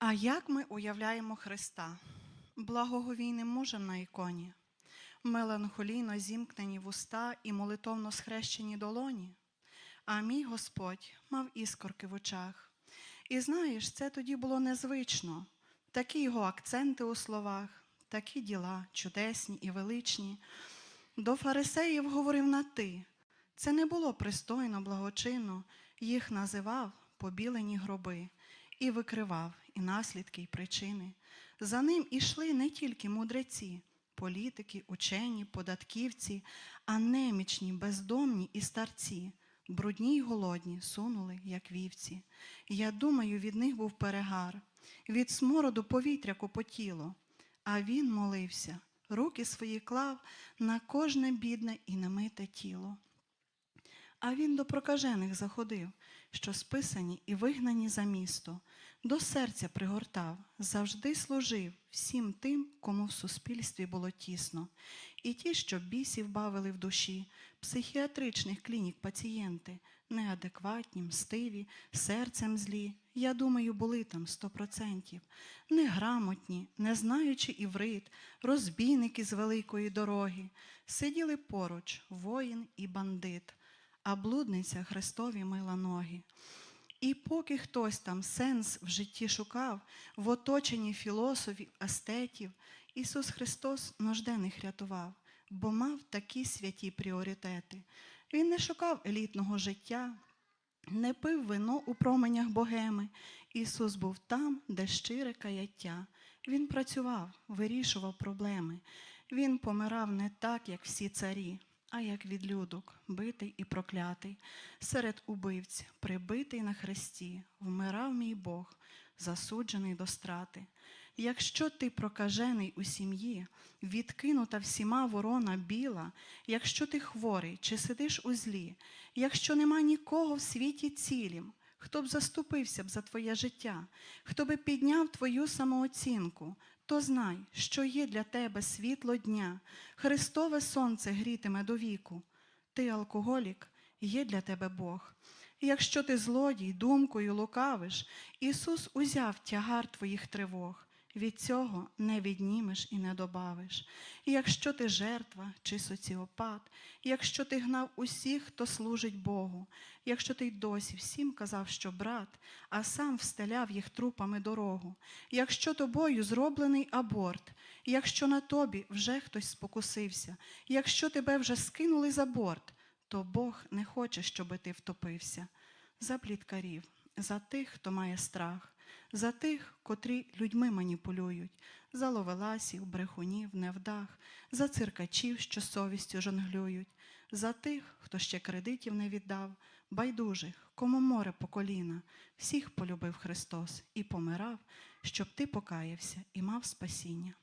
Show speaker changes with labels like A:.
A: А як ми уявляємо Христа? Благоговійним мужем на іконі, меланхолійно зімкнені вуста і молитовно схрещені долоні. А мій Господь мав іскорки в очах. І знаєш, це тоді було незвично. Такі його акценти у словах, такі діла чудесні і величні. До фарисеїв говорив на ти. Це не було пристойно, благочинно, їх називав побілені гроби і викривав і наслідки, і причини. За ним ішли не тільки мудреці, політики, учені, податківці, а немічні, бездомні і старці, брудні й голодні сунули, як вівці. Я думаю, від них був перегар, від смороду повітря копотіло. А він молився, руки свої клав на кожне бідне і немите тіло. А він до прокажених заходив, що списані і вигнані за місто, до серця пригортав, завжди служив всім тим, кому в суспільстві було тісно. І ті, що бісів бавили в душі, психіатричних клінік пацієнти, неадекватні, мстиві, серцем злі, я думаю, були там сто процентів. Неграмотні, не знаючи іврит, розбійники з великої дороги, сиділи поруч воїн і бандит а блудниця Христові мила ноги. І поки хтось там сенс в житті шукав, в оточенні філософів, естетів, Ісус Христос нужденних рятував, бо мав такі святі пріоритети. Він не шукав елітного життя, не пив вино у променях богеми. Ісус був там, де щире каяття. Він працював, вирішував проблеми. Він помирав не так, як всі царі, а як відлюдок, битий і проклятий, серед убивць, прибитий на хресті, вмирав мій Бог, засуджений до страти. Якщо ти прокажений у сім'ї, відкинута всіма ворона біла, якщо ти хворий чи сидиш у злі, якщо нема нікого в світі цілім, хто б заступився б за твоє життя, хто би підняв твою самооцінку, то знай, що є для тебе світло дня, Христове сонце грітиме до віку. Ти, алкоголік, є для тебе Бог. Якщо ти злодій, думкою лукавиш, Ісус узяв тягар твоїх тривог. Від цього не віднімеш і не добавиш. І якщо ти жертва чи соціопат, якщо ти гнав усіх, хто служить Богу, якщо ти й досі всім казав, що брат, а сам встеляв їх трупами дорогу, якщо тобою зроблений аборт, якщо на тобі вже хтось спокусився, якщо тебе вже скинули за борт, то Бог не хоче, щоби ти втопився. За пліткарів, за тих, хто має страх за тих, котрі людьми маніпулюють, за ловеласів, брехунів, невдах, за циркачів, що совістю жонглюють, за тих, хто ще кредитів не віддав, байдужих, кому море по коліна, всіх полюбив Христос і помирав, щоб ти покаявся і мав спасіння.